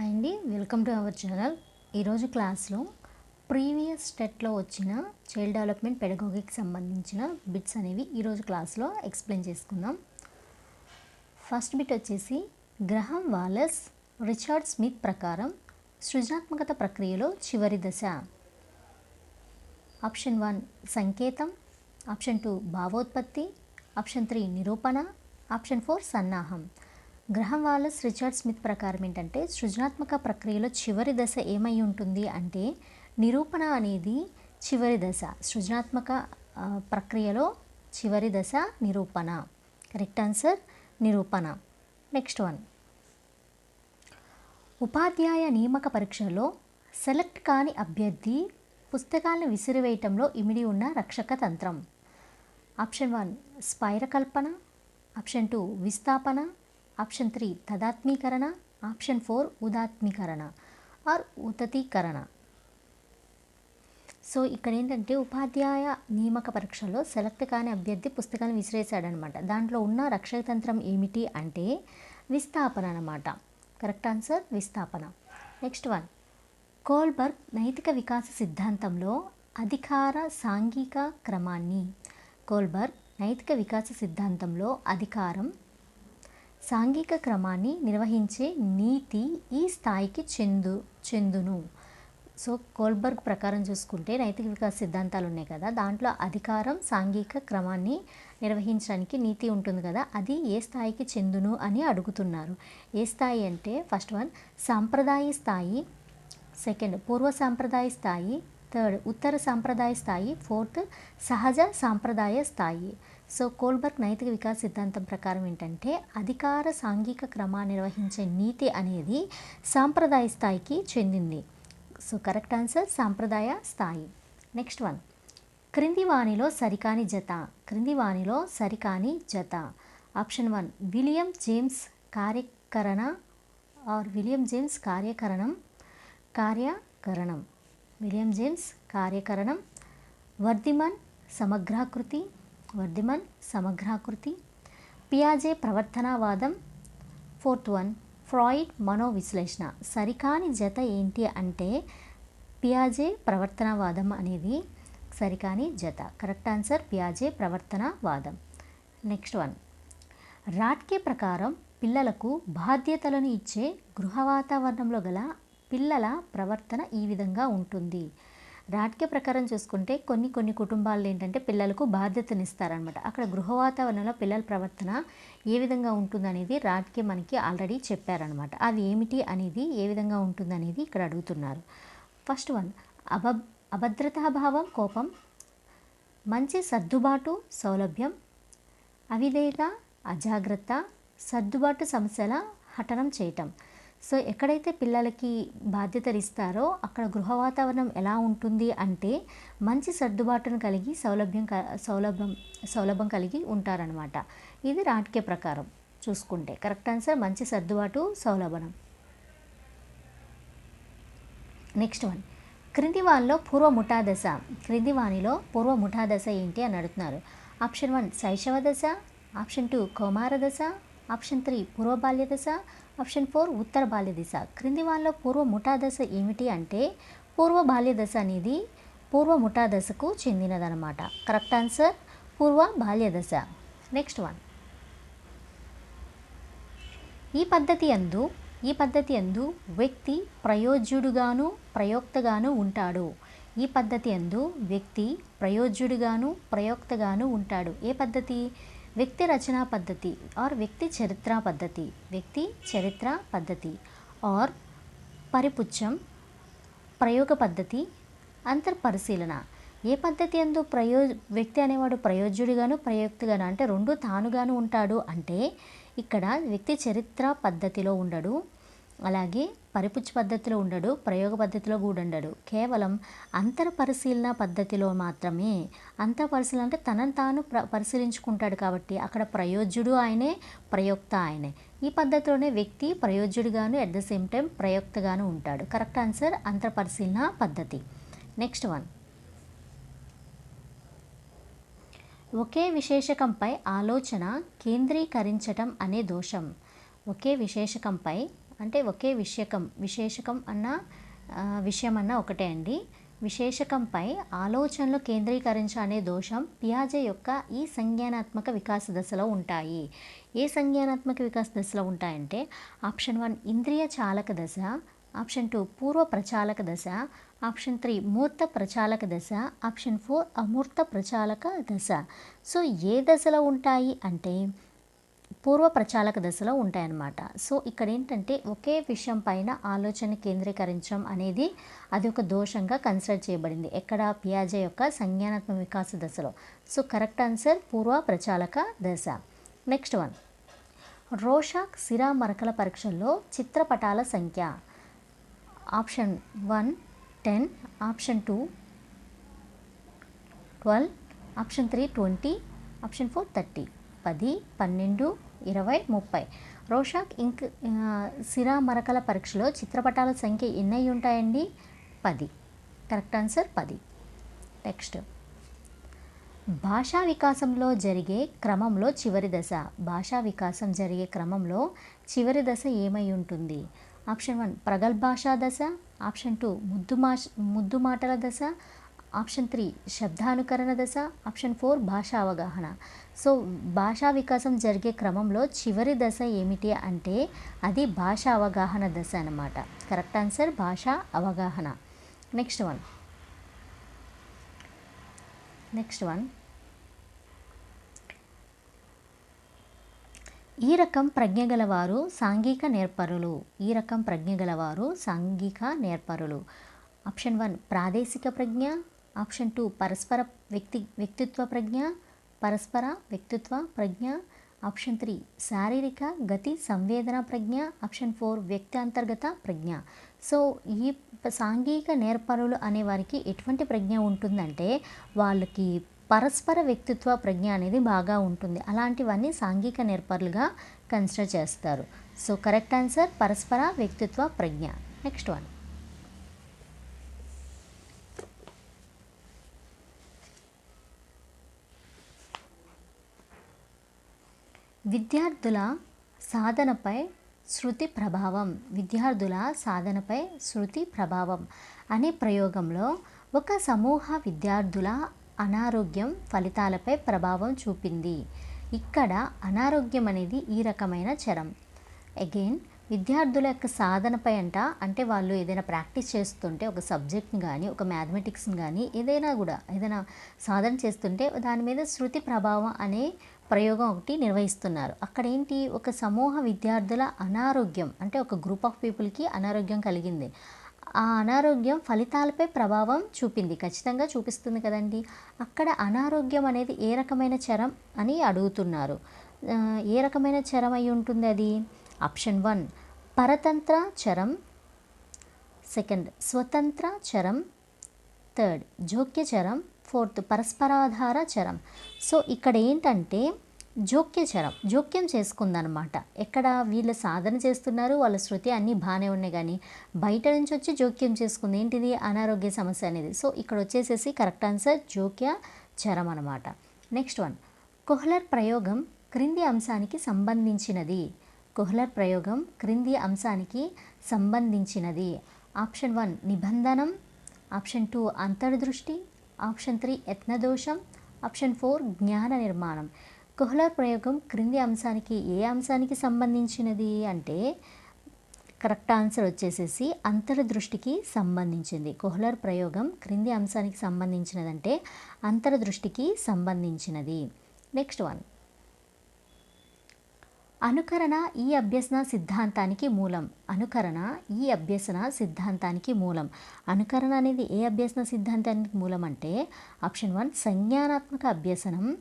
Hi అండి welcome to our channel. ఈరోజు క్లాస్లో ప్రీవియస్ స్టెట్లో వచ్చిన చైల్డ్ డెవలప్మెంట్ పెడగోగికి సంబంధించిన బిట్స్ అనేవి ఈరోజు క్లాస్లో ఎక్స్ప్లెయిన్ చేసుకుందాం. ఫస్ట్ బిట్ వచ్చేసి గ్రహం వాలస్ రిచర్డ్ స్మిత్ ప్రకారం సృజనాత్మకత ప్రక్రియలో చివరి దశ. ఆప్షన్ వన్ సంకేతం. ఆప్షన్ టూ భావోత్పత్తి. ఆప్షన్ త్రీ నిరూపణ. ఆప్షన్ ఫోర్ సన్నాహం. గ్రహం వాలస్ రిచర్డ్ స్మిత్ ప్రకారం ఏంటంటే సృజనాత్మక ప్రక్రియలో చివరి దశ ఏమై ఉంటుంది అంటే నిరూపణ అనేది చివరి దశ సృజనాత్మక ప్రక్రియలో చివరి దశ నిరూపణ. కరెక్ట్ ఆన్సర్ నిరూపణ. నెక్స్ట్ వన్ ఉపాధ్యాయ నియామక పరీక్షలో సెలెక్ట్ కాని అభ్యర్థి పుస్తకాలను విసిరివేయటంలో ఇమిడి ఉన్న రక్షక తంత్రం. ఆప్షన్ వన్ స్పైరకల్పన. ఆప్షన్ టూ విస్థాపన. ఆప్షన్ త్రీ తదాత్మీకరణ ఆప్షన్ ఫోర్ ఉదాత్మీకరణ ఆర్ ఉతతీకరణ. సో ఇక్కడ ఏంటంటే ఉపాధ్యాయ నియామక పరీక్షలో సెలెక్ట్ కాని అభ్యర్థి పుస్తకాన్ని విసిరేశాడనమాట. దాంట్లో ఉన్న రక్షక తంత్రం ఏమిటి అంటే విస్థాపన అనమాట correct answer? విస్థాపన. Next one. Kohlberg నైతిక వికాస సిద్ధాంతంలో అధికార సాంఘిక క్రమాన్ని. కోల్బర్గ్ నైతిక వికాస సిద్ధాంతంలో అధికారం సాంఘిక క్రమాన్ని నిర్వహించే నీతి ఈ స్థాయికి చెందు చెందును. సో కోల్బర్గ్ ప్రకారం చూసుకుంటే నైతిక వికాస సిద్ధాంతాలు ఉన్నాయి కదా దాంట్లో అధికారం సాంఘిక క్రమాన్ని నిర్వహించడానికి నీతి ఉంటుంది కదా అది ఏ స్థాయికి చెందును అని అడుగుతున్నారు. ఏ స్థాయి అంటే ఫస్ట్ వన్ సాంప్రదాయ స్థాయి సెకండ్ పూర్వ సాంప్రదాయ స్థాయి థర్డ్ ఉత్తర సాంప్రదాయ స్థాయి ఫోర్త్ సహజ సాంప్రదాయ స్థాయి. సో కోల్బర్గ్ నైతిక వికాస సిద్ధాంతం ప్రకారం ఏంటంటే అధికార సాంఘిక క్రమాన్ని నిర్వహించే నీతి అనేది సాంప్రదాయ స్థాయికి చెందింది. సో కరెక్ట్ ఆన్సర్ సాంప్రదాయ స్థాయి. Next one. క్రింది వాణిలో సరికాని జత. క్రింది వాణిలో సరికాని జత. Option one. విలియం జేమ్స్ కార్యకరణ ఆర్ విలియం జేమ్స్ కార్యకరణం కార్యకరణం. విలియం జేమ్స్ కార్యకరణం వర్ధిమన్ సమగ్రాకృతి వర్ధిమన్ సమగ్రాకృతి పియాజే ప్రవర్తనవాదం ఫోర్త్ వన్ ఫ్రాయిడ్ మనోవిశ్లేషణ. సరికాని జత ఏంటి అంటే పియాజే ప్రవర్తనవాదం అనేది సరికాని జత. కరెక్ట్ ఆన్సర్ పియాజే ప్రవర్తనవాదం నెక్స్ట్ వన్. రాట్కే ప్రకారం పిల్లలకు బాధ్యతలను ఇచ్చే గృహ వాతావరణంలో గల పిల్లల ప్రవర్తన ఈ విధంగా ఉంటుంది. రాట్కే ప్రకారం చూసుకుంటే కొన్ని కొన్ని కుటుంబాలు ఏంటంటే పిల్లలకు బాధ్యతనిస్తారనమాట అక్కడ గృహ వాతావరణంలో పిల్లల ప్రవర్తన ఏ విధంగా ఉంటుందనేది రాట్కే మనకి ఆల్రెడీ చెప్పారనమాట అది ఏమిటి అనేది ఏ విధంగా ఉంటుందనేది ఇక్కడ అడుగుతున్నారు. ఫస్ట్ వన్ అబ అభద్రతాభావం కోపం మంచి సర్దుబాటు సౌలభ్యం అవిధేయత అజాగ్రత్త సర్దుబాటు సమస్యల హఠనం చేయటం. సో ఎక్కడైతే పిల్లలకి బాధ్యతలు ఇస్తారో అక్కడ గృహ వాతావరణం ఎలా ఉంటుంది అంటే మంచి సర్దుబాటును కలిగి సౌలభ్యం క- సౌలభ్యం సౌలభ్యం కలిగి ఉంటారనమాట ఇది రాట్కే ప్రకారం చూసుకుంటే. Correct answer? మంచి సర్దుబాటు సౌలభనం నెక్స్ట్ వన్. క్రింది వానిలో పూర్వ ముఠాదశ. క్రింది వానిలో పూర్వ ముఠాదశ ఏంటి అని అడుగుతున్నారు. ఆప్షన్ వన్ శైశవ దశ ఆప్షన్ టూ కౌమార దశ ఆప్షన్ త్రీ పూర్వ బాల్య దశ. ఆప్షన్ ఫోర్ ఉత్తర బాల్య దశ. క్రింది వాళ్ళ పూర్వ ముఠా దశ ఏమిటి అంటే పూర్వ బాల్య దశ అనేది పూర్వ ముఠా దశకు చెందినదనమాట కరెక్ట్ ఆన్సర్ పూర్వ బాల్య దశ. Next one. ఈ పద్ధతి అందు ఈ పద్ధతి అందు వ్యక్తి ప్రయోజ్యుడుగాను ప్రయోక్తగాను ఉంటాడు. ఈ పద్ధతి అందు వ్యక్తి ప్రయోజ్యుడిగాను ప్రయోక్తగాను ఉంటాడు. ఏ పద్ధతి? వ్యక్తి రచనా పద్ధతి ఆర్ వ్యక్తి చరిత్ర పద్ధతి. వ్యక్తి చరిత్ర పద్ధతి ఆర్ పరిపుచ్చం ప్రయోగ పద్ధతి అంతర్పరిశీలన ఏ పద్ధతి ఎందు ప్రయో వ్యక్తి అనేవాడు ప్రయోజ్యుడిగాను ప్రయోక్తిగాను అంటే రెండు తానుగాను ఉంటాడు అంటే ఇక్కడ వ్యక్తి చరిత్ర పద్ధతిలో ఉండడు. అలాగే పరిపుచ్చు పద్ధతిలో ఉండడు ప్రయోగ పద్ధతిలో కూడా ఉండడు. కేవలం అంతర పరిశీలన పద్ధతిలో మాత్రమే. అంతర్పరిశీలన అంటే తనను తాను ప్ర పరిశీలించుకుంటాడు కాబట్టి అక్కడ ప్రయోజ్యుడు ఆయనే ప్రయోక్త ఆయనే. ఈ పద్ధతిలోనే వ్యక్తి ప్రయోజ్యుడిగాను అట్ ద సేమ్ టైం ప్రయోక్తగాను ఉంటాడు. కరెక్ట్ ఆన్సర్ అంతర పరిశీలన పద్ధతి. నెక్స్ట్ వన్ ఒకే విశేషకంపై ఆలోచన కేంద్రీకరించటం అనే దోషం. ఒకే విశేషకంపై అంటే ఒకే విషయకం విశేషకం అన్న విషయం అన్న ఒకటే అండి. విశేషకంపై ఆలోచనలు కేంద్రీకరించ అనే దోషం పియాజే యొక్క ఈ సంజ్ఞానాత్మక వికాస దశలో ఉంటాయి. ఏ సంజ్ఞానాత్మక వికాస దశలో ఉంటాయంటే ఆప్షన్ వన్ ఇంద్రియ చాలక దశ ఆప్షన్ టూ పూర్వ ప్రచాలక దశ ఆప్షన్ త్రీ మూర్త ప్రచాలక దశ ఆప్షన్ ఫోర్ అమూర్త ప్రచాలక దశ. సో ఏ దశలో ఉంటాయి అంటే పూర్వ ప్రచాలక దశలో ఉంటాయన్నమాట. సో ఇక్కడ ఏంటంటే ఒకే విషయం పైన ఆలోచన కేంద్రీకరించడం అనేది అది ఒక దోషంగా కన్సిడర్ చేయబడింది. ఎక్కడ పియాజే యొక్క సంజ్ఞానాత్మక వికాస దశలో. సో కరెక్ట్ ఆన్సర్ పూర్వ ప్రచాలక దశ. Next one. రోషాక్ సిరా మరకల పరీక్షల్లో చిత్రపటాల సంఖ్య. Option one ten option two twelve option three twenty option four thirty. పది పన్నెండు ఇరవై ముప్పై. రోషాక్ ఇంక్ సిరా మరకల పరీక్షలో చిత్రపటాల సంఖ్య ఎన్ని ఉంటాయండి? పది. కరెక్ట్ ఆన్సర్ పది. నెక్స్ట్. భాషా వికాసంలో జరిగే క్రమంలో చివరి దశ. భాషా వికాసం జరిగే క్రమంలో చివరి దశ ఏమై ఉంటుంది? ఆప్షన్ వన్ ప్రగల్భాషా దశ. ఆప్షన్ టూ ముద్దు మాష ముద్దు మాటల దశ. ఆప్షన్ త్రీ శబ్దానుకరణ దశ. ఆప్షన్ ఫోర్ భాషా అవగాహన. సో భాషా వికాసం జరిగే క్రమంలో చివరి దశ ఏమిటి అంటే అది భాషా అవగాహన దశ అన్నమాట. కరెక్ట్ ఆన్సర్ భాషా అవగాహన. Next one. Next one. ఈ రకం ప్రజ్ఞ గలవారు సాంఘిక నేర్పరులు. ఈ రకం ప్రజ్ఞ గలవారు సాంఘిక నేర్పరులు. ఆప్షన్ వన్ ప్రాదేశిక ప్రజ్ఞ. ఆప్షన్ టూ పరస్పర వ్యక్తి వ్యక్తిత్వ ప్రజ్ఞ పరస్పర వ్యక్తిత్వ ప్రజ్ఞ. ఆప్షన్ త్రీ శారీరక గతి సంవేదన ప్రజ్ఞ. ఆప్షన్ ఫోర్ వ్యక్తి అంతర్గత ప్రజ్ఞ. సో ఈ సాంఘిక నేర్పరులు అనే వారికి ఎటువంటి ప్రజ్ఞ ఉంటుందంటే వాళ్ళకి పరస్పర వ్యక్తిత్వ ప్రజ్ఞ అనేది బాగా ఉంటుంది. అలాంటివన్నీ సాంఘిక నేర్పరులుగా కన్సిడర్ చేస్తారు. సో కరెక్ట్ ఆన్సర్ పరస్పర వ్యక్తిత్వ ప్రజ్ఞ. Next one. విద్యార్థుల సాధనపై శృతి ప్రభావం. విద్యార్థుల సాధనపై శృతి ప్రభావం అనే ప్రయోగంలో ఒక సమూహ విద్యార్థుల అనారోగ్యం ఫలితాలపై ప్రభావం చూపింది. ఇక్కడ అనారోగ్యం అనేది ఈ రకమైన చరం. అగైన్ విద్యార్థుల యొక్క సాధనపై అంట అంటే వాళ్ళు ఏదైనా ప్రాక్టీస్ చేస్తుంటే ఒక సబ్జెక్ట్ని కానీ ఒక మ్యాథమెటిక్స్ని కానీ ఏదైనా కూడా ఏదైనా సాధన చేస్తుంటే దాని మీద శృతి ప్రభావం అనే ప్రయోగం ఒకటి నిర్వహిస్తున్నారు. అక్కడ ఏంటి? ఒక సమూహ విద్యార్థుల అనారోగ్యం అంటే ఒక గ్రూప్ ఆఫ్ పీపుల్కి అనారోగ్యం కలిగింది. ఆ అనారోగ్యం ఫలితాలపై ప్రభావం చూపింది. ఖచ్చితంగా చూపిస్తుంది కదండి. అక్కడ అనారోగ్యం అనేది ఏ రకమైన చరం అని అడుగుతున్నారు. ఏ రకమైన చరం అయి ఉంటుంది అది? ఆప్షన్ వన్ పరతంత్ర చరం. సెకండ్ స్వతంత్ర చరం. థర్డ్ జోక్య చరం. ఫోర్త్ పరస్పరాధార చరం. సో ఇక్కడ ఏంటంటే జోక్య చరం. జోక్యం చేసుకుందనమాట. ఎక్కడ వీళ్ళు సాధన చేస్తున్నారు వాళ్ళ శృతి అన్నీ బాగానే ఉన్నాయి కానీ బయట నుంచి వచ్చి జోక్యం చేసుకుంది. ఏంటిది? అనారోగ్య సమస్య అనేది. సో ఇక్కడ వచ్చేసేసి కరెక్ట్ ఆన్సర్ జోక్య చరం అనమాట నెక్స్ట్ వన్. కొహ్లర్ ప్రయోగం క్రింది అంశానికి సంబంధించినది. కొహ్లర్ ప్రయోగం క్రింది అంశానికి సంబంధించినది. ఆప్షన్ వన్ నిబంధనం. ఆప్షన్ టూ అంతర్దృష్టి. ఆప్షన్ త్రీ యత్నదోషం. ఆప్షన్ ఫోర్ జ్ఞాన నిర్మాణం. కొహ్లర్ ప్రయోగం క్రింది అంశానికి ఏ అంశానికి సంబంధించినది అంటే కరెక్ట్ ఆన్సర్ వచ్చేసేసి అంతర్దృష్టికి సంబంధించింది. కొహ్లర్ ప్రయోగం క్రింది అంశానికి సంబంధించినదంటే అంతర్దృష్టికి సంబంధించినది. Next one. అనుకరణ ఈ అభ్యసన సిద్ధాంతానికి మూలం. అనుకరణ ఈ అభ్యసన సిద్ధాంతానికి మూలం. అనుకరణ అనేది ఏ అభ్యసన సిద్ధాంతానికి మూలం అంటే ఆప్షన్ వన్ సంజ్ఞానాత్మక అభ్యసనం.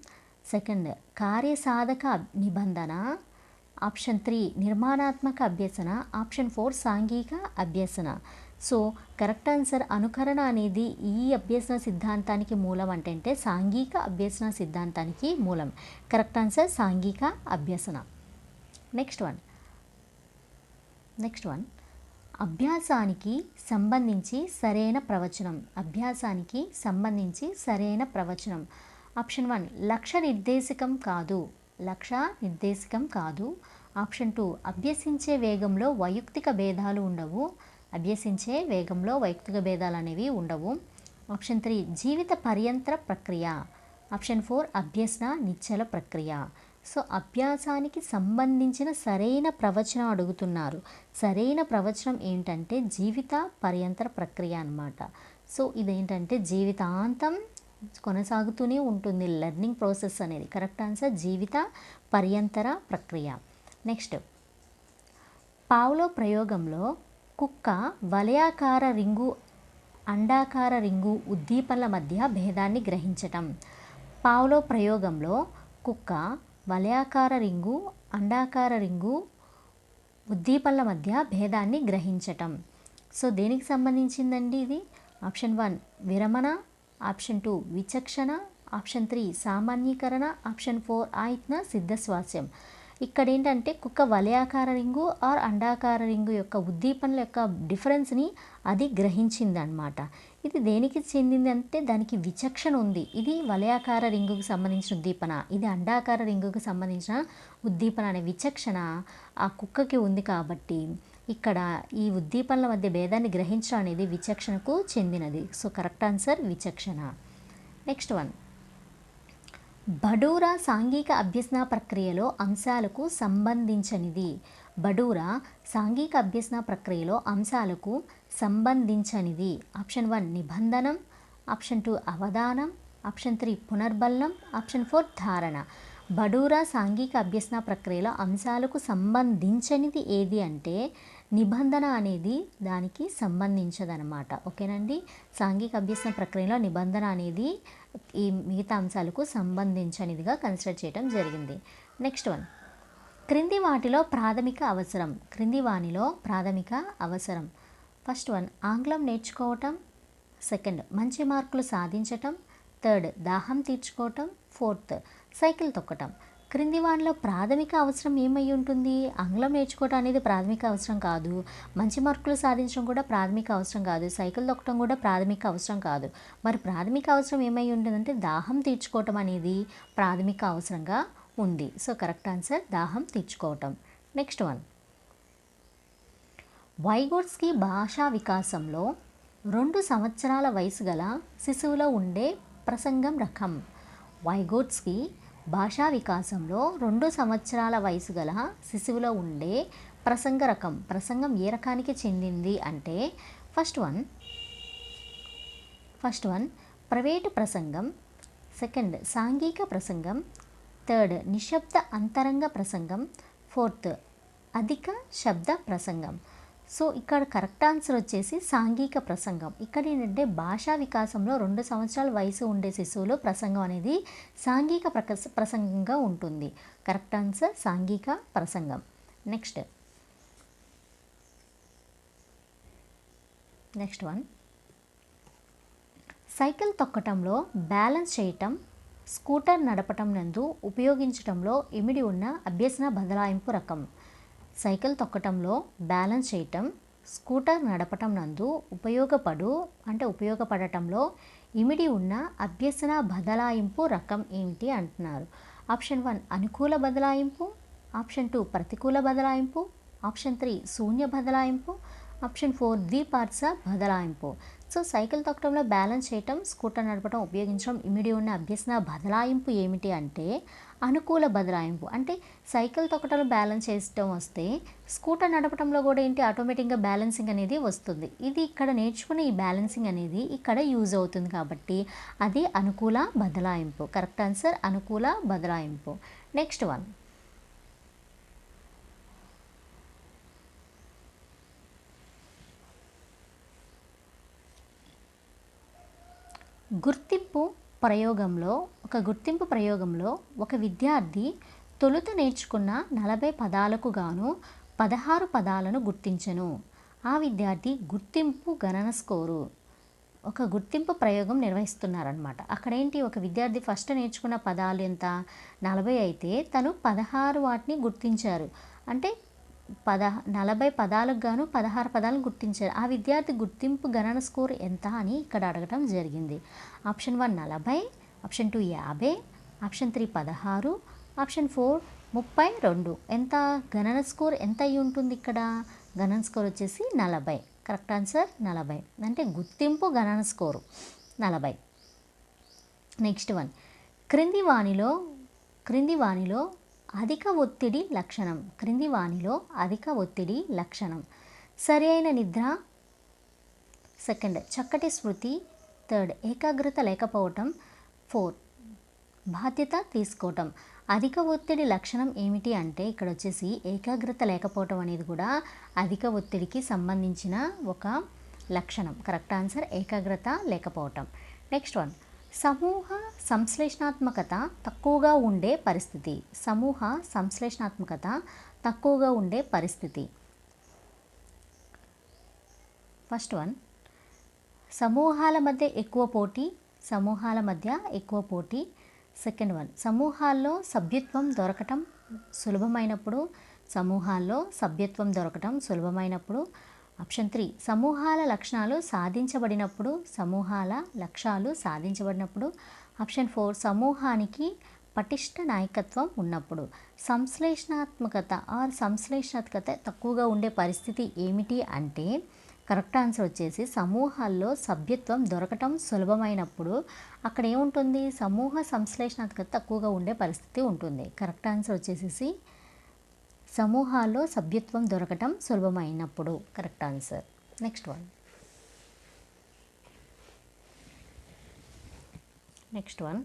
సెకండ్ కార్యసాధక నిబంధన. ఆప్షన్ త్రీ నిర్మాణాత్మక అభ్యసన. ఆప్షన్ ఫోర్ సాంఘిక అభ్యసన. సో కరెక్ట్ ఆన్సర్ అనుకరణ అనేది ఈ అభ్యసన సిద్ధాంతానికి మూలం అంటే అంటే సాంఘిక అభ్యసన సిద్ధాంతానికి మూలం. కరెక్ట్ ఆన్సర్ సాంఘిక అభ్యసన. నెక్స్ట్ వన్ నెక్స్ట్ వన్ అభ్యాసానికి సంబంధించి సరైన ప్రవచనం. అభ్యాసానికి సంబంధించి సరైన ప్రవచనం. ఆప్షన్ వన్ లక్ష్య నిర్దేశకం కాదు. లక్ష్య నిర్దేశకం కాదు. ఆప్షన్ టూ అభ్యసించే వేగంలో వైయక్తిక భేదాలు ఉండవు. అభ్యసించే వేగంలో వైయక్తిక భేదాలు అనేవి ఉండవు. ఆప్షన్ త్రీ జీవిత పర్యంతర ప్రక్రియ. ఆప్షన్ ఫోర్ అభ్యసన నిశ్చల ప్రక్రియ. సో అభ్యాసానికి సంబంధించిన సరైన ప్రవచనం అడుగుతున్నారు. సరైన ప్రవచనం ఏంటంటే జీవిత పర్యంతర ప్రక్రియ అనమాట సో ఇదేంటంటే జీవితాంతం కొనసాగుతూనే ఉంటుంది లెర్నింగ్ ప్రాసెస్ అనేది. Correct answer? జీవిత పర్యంతర ప్రక్రియ. నెక్స్ట్. పావులో ప్రయోగంలో కుక్క వలయాకార రింగు అండాకార రింగు ఉద్దీపనల మధ్య భేదాన్ని గ్రహించటం. పావులో ప్రయోగంలో కుక్క వలయాకార రింగు అండాకార రింగు ఉద్దీపనల మధ్య భేదాన్ని గ్రహించటం. సో దేనికి సంబంధించిందండి ఇది? ఆప్షన్ వన్ విరమణ. ఆప్షన్ టూ విచక్షణ. ఆప్షన్ త్రీ సామాన్యీకరణ. ఆప్షన్ ఫోర్ ఆయత్న సిద్ధస్వాస్యం ఇక్కడ ఏంటంటే కుక్క వలయాకార రింగు ఆర్ అండాకార రింగు యొక్క ఉద్దీపనల యొక్క డిఫరెన్స్ని అది గ్రహించిందనమాట ఇది దేనికి చెందింది అంటే దానికి విచక్షణ ఉంది. ఇది వలయాకార రింగుకు సంబంధించిన ఉద్దీపన. ఇది అండాకార రింగుకు సంబంధించిన ఉద్దీపన అనే విచక్షణ ఆ కుక్కకి ఉంది కాబట్టి ఇక్కడ ఈ ఉద్దీపనల మధ్య భేదాన్ని గ్రహించడం అనేది విచక్షణకు చెందినది. సో కరెక్ట్ ఆన్సర్ విచక్షణ. Next one. బడూరా సాంఘిక అభ్యసన ప్రక్రియలో అంశాలకు సంబంధించనిది. బడూరా సాంఘిక అభ్యసన ప్రక్రియలో అంశాలకు సంబంధించనిది. ఆప్షన్ వన్ నిబంధనం. ఆప్షన్ టూ అవధానం. ఆప్షన్ త్రీ పునర్బలనం. ఆప్షన్ ఫోర్ ధారణ. బడూరా సాంఘిక అభ్యసన ప్రక్రియలో అంశాలకు సంబంధించనిది ఏది అంటే నిబంధన అనేది దానికి సంబంధించదనమాట ఓకేనండి? సాంఘిక అభ్యసన ప్రక్రియలో నిబంధన అనేది ఈ మిగతా అంశాలకు సంబంధించనిదిగా కన్సిడర్ చేయడం జరిగింది. Next one. క్రింది వాటిలో ప్రాథమిక అవసరం. క్రింది వానిలో ప్రాథమిక అవసరం. ఫస్ట్ వన్ ఆంగ్లం నేర్చుకోవటం. సెకండ్ మంచి మార్కులు సాధించటం. థర్డ్ దాహం తీర్చుకోవటం. Fourth cycle తొక్కటం. క్రింది వానిలో ప్రాథమిక అవసరం ఏమై ఉంటుంది? ఆంగ్లం నేర్చుకోవటం అనేది ప్రాథమిక అవసరం కాదు. మంచి మార్కులు సాధించడం కూడా ప్రాథమిక అవసరం కాదు. సైకిల్ తొక్కటం కూడా ప్రాథమిక అవసరం కాదు. మరి ప్రాథమిక అవసరం ఏమై ఉంటుందంటే దాహం తీర్చుకోవటం అనేది ప్రాథమిక అవసరంగా ఉంది. సో కరెక్ట్ ఆన్సర్ దాహం తీర్చుకోవటం. Next one. వైగోట్స్కి భాషా వికాసంలో రెండు సంవత్సరాల వయసు గల శిశువులో ఉండే ప్రసంగం రకం. వైగోట్స్కి భాషా వికాసంలో రెండు సంవత్సరాల వయసు గల శిశువులో ఉండే ప్రసంగ రకం ప్రసంగం ఏ రకానికి చెందింది అంటే first one first one private ప్రసంగం సెకండ్ సాంఘిక ప్రసంగం థర్డ్ నిశ్శబ్ద అంతరంగ ప్రసంగం ఫోర్త్ అధిక శబ్ద ప్రసంగం. సో ఇక్కడ కరెక్ట్ ఆన్సర్ వచ్చేసి సాంఘిక ప్రసంగం. ఇక్కడ ఏంటంటే భాషా వికాసంలో రెండు సంవత్సరాల వయసు ఉండే శిశువులో ప్రసంగం అనేది సాంఘిక ప్రకస ప్రసంగంగా ఉంటుంది. కరెక్ట్ ఆన్సర్ సాంఘిక ప్రసంగం. నెక్స్ట్. Next one. సైకిల్ తొక్కటంలో బ్యాలెన్స్ చేయటం స్కూటర్ నడపటం నందు ఉపయోగించటంలో ఇమిడి ఉన్న అభ్యసన బదలాయింపు రకం. సైకిల్ తొక్కటంలో బ్యాలెన్స్ చేయటం స్కూటర్ నడపటం నందు ఉపయోగపడు అంటే ఉపయోగపడటంలో ఇమిడి ఉన్న అభ్యసన బదలాయింపు రకం ఏమిటి అంటున్నారు. ఆప్షన్ వన్ అనుకూల బదలాయింపు. ఆప్షన్ టూ ప్రతికూల బదలాయింపు. ఆప్షన్ త్రీ శూన్య బదలాయింపు. ఆప్షన్ ఫోర్ ద్విపార్శ్వ బదలాయింపు. సో సైకిల్ తొక్కడంలో బ్యాలెన్స్ చేయటం స్కూటర్ నడపడం ఉపయోగించడం ఇమిడి ఉన్న అభ్యసన బదలాయింపు ఏమిటి అంటే అనుకూల బదలాయింపు. అంటే సైకిల్ తొక్కటలు బ్యాలెన్స్ చేయటం వస్తే స్కూటర్ నడపడంలో కూడా ఏంటి ఆటోమేటిక్గా బ్యాలెన్సింగ్ అనేది వస్తుంది. ఇది ఇక్కడ నేర్చుకునే ఈ బ్యాలెన్సింగ్ అనేది ఇక్కడ యూజ్ అవుతుంది కాబట్టి అది అనుకూల బదలాయింపు. కరెక్ట్ ఆన్సర్ అనుకూల బదలాయింపు. Next one. గుర్తింపు ప్రయోగంలో ఒక గుర్తింపు ప్రయోగంలో ఒక విద్యార్థి తొలుత నేర్చుకున్న నలభై పదాలకు గాను పదహారు పదాలను గుర్తించను. ఆ విద్యార్థి గుర్తింపు గణన స్కోరు. ఒక గుర్తింపు ప్రయోగం నిర్వహిస్తున్నారనమాట అక్కడేంటి? ఒక విద్యార్థి ఫస్ట్ నేర్చుకున్న పదాలు ఎంత? నలభై అయితే తను పదహారు వాటిని గుర్తించారు. అంటే పద నలభై పదాలకు గాను పదహారు పదాలను గుర్తించారు. ఆ విద్యార్థి గుర్తింపు గణన స్కోర్ ఎంత అని ఇక్కడ అడగటం జరిగింది. ఆప్షన్ వన్ నలభై ఆప్షన్ టూ యాభై ఆప్షన్ త్రీ పదహారు ఆప్షన్ ఫోర్ ముప్పై రెండు. ఎంత గణన స్కోర్ ఎంత అయి ఉంటుంది ఇక్కడ? గణన స్కోర్ వచ్చేసి నలభై. కరెక్ట్ ఆన్సర్ నలభై. అంటే గుర్తింపు గణన స్కోరు నలభై. Next one. క్రింది వాణిలో క్రింది వాణిలో అధిక ఒత్తిడి లక్షణం. క్రింది వాణిలో అధిక ఒత్తిడి లక్షణం. సరి అయిన నిద్ర సెకండ్ చక్కటి స్మృతి థర్డ్ ఏకాగ్రత లేకపోవటం ఫోర్ బాధ్యత తీసుకోవటం. అధిక ఒత్తిడి లక్షణం ఏమిటి అంటే ఇక్కడ వచ్చేసి ఏకాగ్రత లేకపోవటం అనేది కూడా అధిక ఒత్తిడికి సంబంధించిన ఒక లక్షణం. కరెక్ట్ ఆన్సర్ ఏకాగ్రత లేకపోవటం. నెక్స్ట్ వన్ సమూహ సంశ్లేషణాత్మకత తక్కువగా ఉండే పరిస్థితి. సమూహ సంశ్లేషణాత్మకత తక్కువగా ఉండే పరిస్థితి. ఫస్ట్ వన్ సమూహాల మధ్య ఎక్కువ పోటీ సమూహాల మధ్య ఎక్కువ పోటీ. సెకండ్ వన్ సమూహాల్లో సభ్యత్వం దొరకటం సులభమైనప్పుడు సమూహాల్లో సభ్యత్వం దొరకటం సులభమైనప్పుడు ఆప్షన్ త్రీ సమూహాల లక్షణాలు సాధించబడినప్పుడు సమూహాల లక్ష్యాలు సాధించబడినప్పుడు. ఆప్షన్ ఫోర్ సమూహానికి పటిష్ట నాయకత్వం ఉన్నప్పుడు. సంశ్లేషణాత్మకత ఆర్ సంశ్లేషణాత్మకత తక్కువగా ఉండే పరిస్థితి ఏమిటి అంటే కరెక్ట్ ఆన్సర్ వచ్చేసి సమూహాల్లో సభ్యత్వం దొరకటం సులభమైనప్పుడు అక్కడ ఏముంటుంది? సమూహ సంశ్లేషణాత్మకత తక్కువగా ఉండే పరిస్థితి ఉంటుంది. కరెక్ట్ ఆన్సర్ వచ్చేసి సమూహాల్లో సభ్యత్వం దొరకటం సులభమైనప్పుడు. Correct answer. Next one. Next one.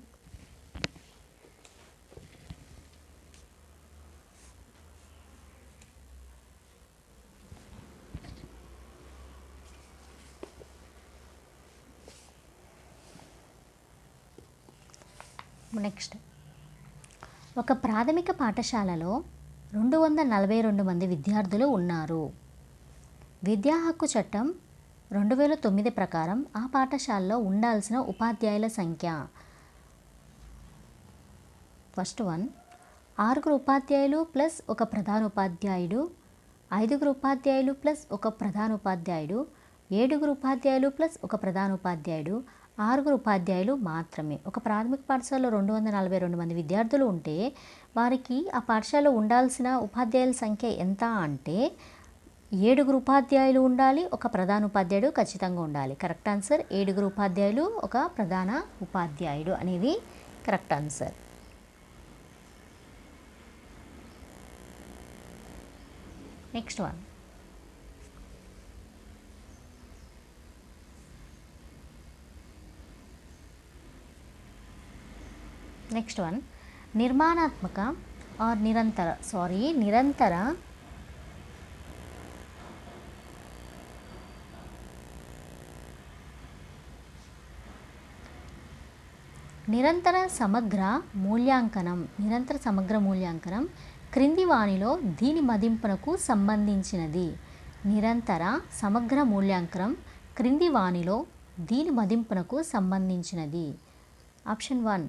Next. ఒక ప్రాథమిక పాఠశాలలో రెండు వందల నలభై రెండు మంది విద్యార్థులు ఉన్నారు. విద్యా హక్కు చట్టం రెండు వేల తొమ్మిది ప్రకారం ఆ పాఠశాలలో ఉండాల్సిన ఉపాధ్యాయుల సంఖ్య. ఫస్ట్ వన్ ఆరుగురు ఉపాధ్యాయులు ప్లస్ ఒక ప్రధానోపాధ్యాయుడు ఐదుగురు ఉపాధ్యాయులు ప్లస్ ఒక ప్రధానోపాధ్యాయుడు ఏడుగురు ఉపాధ్యాయులు ప్లస్ ఒక ప్రధానోపాధ్యాయుడు ఆరుగురు ఉపాధ్యాయులు మాత్రమే. ఒక ప్రాథమిక పాఠశాలలో రెండు వందల నలభై రెండు మంది విద్యార్థులు ఉంటే వారికి ఆ పాఠశాలలో ఉండాల్సిన ఉపాధ్యాయుల సంఖ్య ఎంత అంటే ఏడుగురు ఉపాధ్యాయులు ఉండాలి ఒక ప్రధాన ఉపాధ్యాయుడు ఖచ్చితంగా ఉండాలి. కరెక్ట్ ఆన్సర్ ఏడుగురు ఉపాధ్యాయులు ఒక ప్రధాన ఉపాధ్యాయుడు అనేది correct answer. Next one. Next one నిర్మాణాత్మక ఆర్ నిరంతర సారీ నిరంతర నిరంతర సమగ్ర మూల్యాంకనం నిరంతర సమగ్ర మూల్యాంకనం క్రింది వాణిలో దీని మదింపునకు సంబంధించినది. నిరంతర సమగ్ర మూల్యాంకనం క్రింది వాణిలో దీని మదింపునకు సంబంధించినది. ఆప్షన్ వన్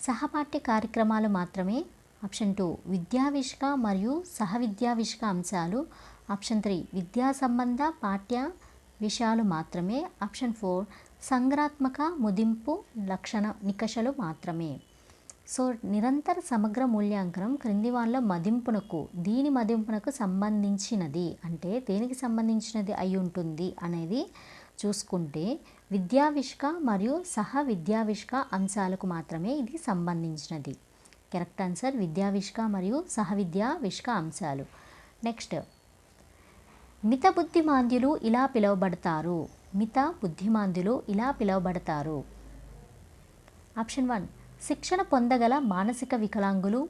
సహపాఠ్య కార్యక్రమాలు మాత్రమే. ఆప్షన్ టూ విద్యావిష్క మరియు సహ విద్యావిష్క అంశాలు. ఆప్షన్ త్రీ విద్యా సంబంధ పాఠ్య విషయాలు మాత్రమే. ఆప్షన్ ఫోర్ సంగ్రాత్మక ముదింపు లక్షణ నికషలు మాత్రమే. సో నిరంతర సమగ్ర మూల్యాంకనం క్రింది వాళ్ళ మదింపునకు దీని మదింపునకు సంబంధించినది. అంటే దేనికి సంబంధించినది అయి ఉంటుంది అనేది చూసుకుంటే విద్యావిష్క మరియు సహ విద్యావిష్క అంశాలకు మాత్రమే ఇది సంబంధించినది. కరెక్ట్ ఆన్సర్ విద్యావిష్క మరియు సహ విద్యావిష్క అంశాలు. నెక్స్ట్. మిత బుద్ధిమాంద్యులు ఇలా పిలువబడతారు. మిత బుద్ధిమాంద్యులు ఇలా పిలువబడతారు. Option one. శిక్షణ పొందగల మానసిక వికలాంగులు.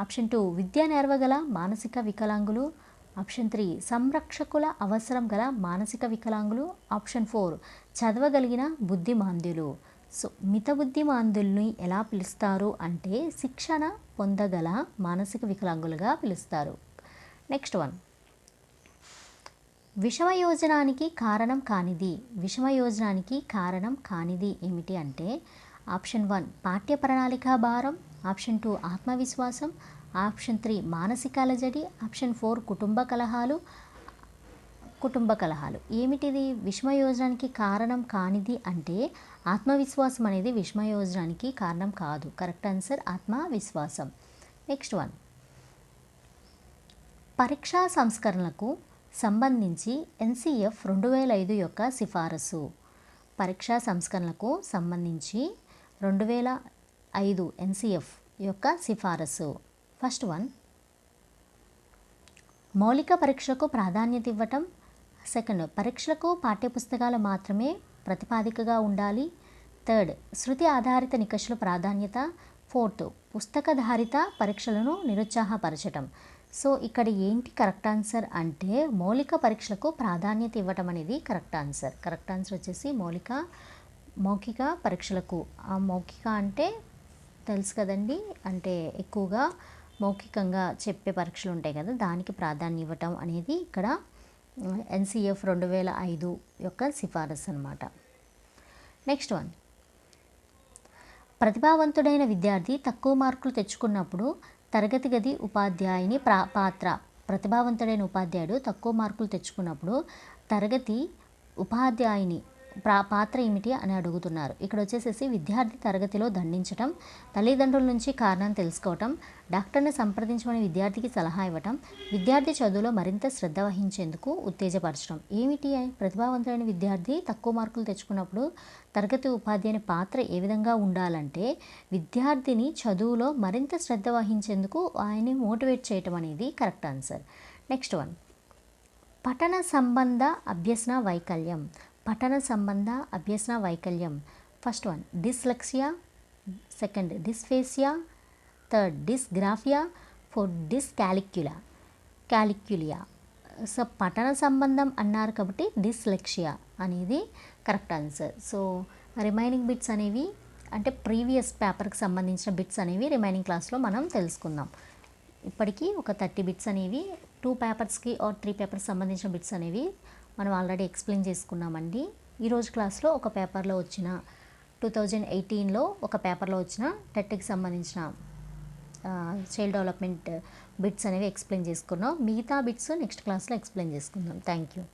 Option two. విద్య నేర్వగల మానసిక వికలాంగులు. ఆప్షన్ త్రీ సంరక్షకుల అవసరం గల మానసిక వికలాంగులు. ఆప్షన్ ఫోర్ చదవగలిగిన బుద్ధిమాంద్యులు. సో మిత బుద్ధిమాంద్యుల్ని ఎలా పిలుస్తారు అంటే శిక్షణ పొందగల మానసిక వికలాంగులుగా పిలుస్తారు. Next one. విషమయోజనానికి కారణం కానిది. విషమయోజనానికి కారణం కానిది ఏమిటి అంటే ఆప్షన్ వన్ పాఠ్య ప్రణాళిక భారం. ఆప్షన్ టూ ఆత్మవిశ్వాసం. ఆప్షన్ త్రీ మానసిక అలజడి ఆప్షన్ ఫోర్ కుటుంబ కలహాలు కుటుంబ కలహాలు. ఏమిటిది? విషమయోజనానికి కారణం కానిది అంటే ఆత్మవిశ్వాసం అనేది విషమయోజనానికి కారణం కాదు. కరెక్ట్ ఆన్సర్ ఆత్మవిశ్వాసం. Next one. పరీక్షా సంస్కరణలకు సంబంధించి ఎన్సిఎఫ్ రెండు వేల ఐదు యొక్క సిఫారసు. పరీక్షా సంస్కరణలకు సంబంధించి రెండు వేల ఐదు ఎన్సిఎఫ్ యొక్క సిఫారసు. First one. మౌలిక పరీక్షలకు ప్రాధాన్యత ఇవ్వటం. సెకండ్ పరీక్షలకు పాఠ్యపుస్తకాలు మాత్రమే ప్రతిపాదికగా ఉండాలి. థర్డ్ శృతి ఆధారిత నికషలు ప్రాధాన్యత. ఫోర్త్ పుస్తకధారిత పరీక్షలను నిరుత్సాహపరచటం. సో ఇక్కడ ఏంటి కరెక్ట్ ఆన్సర్ అంటే మౌలిక పరీక్షలకు ప్రాధాన్యత ఇవ్వటం అనేది కరెక్ట్ ఆన్సర్. కరెక్ట్ ఆన్సర్ వచ్చేసి మౌలిక మౌఖిక పరీక్షలకు. ఆ మౌఖిక అంటే తెలుసు కదండి అంటే ఎక్కువగా మౌఖికంగా చెప్పే పరీక్షలు ఉంటాయి కదా దానికి ప్రాధాన్యం ఇవ్వటం అనేది ఇక్కడ ఎన్సిఎఫ్ రెండు వేల ఐదు యొక్క సిఫారసు అనమాట నెక్స్ట్ వన్. ప్రతిభావంతుడైన విద్యార్థి తక్కువ మార్కులు తెచ్చుకున్నప్పుడు తరగతి గది ఉపాధ్యాయుని ప్రా పాత్ర. ప్రతిభావంతుడైన ఉపాధ్యాయుడు తక్కువ మార్కులు తెచ్చుకున్నప్పుడు తరగతి ఉపాధ్యాయుని పాత్ర ఏమిటి అని అడుగుతున్నారు. ఇక్కడ వచ్చేసేసి విద్యార్థి తరగతిలో దండించటం తల్లిదండ్రుల నుంచి కారణం తెలుసుకోవటం డాక్టర్ని సంప్రదించమని విద్యార్థికి సలహా ఇవ్వటం విద్యార్థి చదువులో మరింత శ్రద్ధ వహించేందుకు ఉత్తేజపరచడం ఏమిటి అని ప్రతిభావంతులైన విద్యార్థి తక్కువ మార్కులు తెచ్చుకున్నప్పుడు తరగతి ఉపాధ్యాయుని పాత్ర ఏ విధంగా ఉండాలంటే విద్యార్థిని చదువులో మరింత శ్రద్ధ వహించేందుకు ఆయన్ని మోటివేట్ చేయటం అనేది కరెక్ట్ ఆన్సర్. Next one. పఠన సంబంధ అభ్యసన వైకల్యం. పఠన సంబంధ అభ్యసన వైకల్యం. First one dyslexia second dysphasia third dysgraphia fourth dyscalculia calculia so పఠన సంబంధం అన్నారు కాబట్టి డిస్లెక్సియా అనేది correct answer so remaining bits అనేవి అంటే ప్రీవియస్ పేపర్కి సంబంధించిన బిట్స్ అనేవి రిమైనింగ్ క్లాస్లో మనం తెలుసుకుందాం. ఇప్పటికీ ఒక థర్టీ బిట్స్ అనేవి టూ పేపర్స్కి ఆర్ త్రీ పేపర్స్ సంబంధించిన బిట్స్ అనేవి మనం ఆల్రెడీ ఎక్స్ప్లెయిన్ చేసుకున్నామండి. ఈరోజు క్లాస్లో ఒక పేపర్లో వచ్చిన టూ థౌజండ్ ఎయిటీన్లో ఒక పేపర్లో వచ్చిన టెట్కి సంబంధించిన చైల్డ్ డెవలప్మెంట్ బిట్స్ అనేవి ఎక్స్ప్లెయిన్ చేసుకున్నాం. మిగతా బిట్స్ నెక్స్ట్ క్లాస్లో ఎక్స్ప్లెయిన్ చేసుకుందాం. Thank you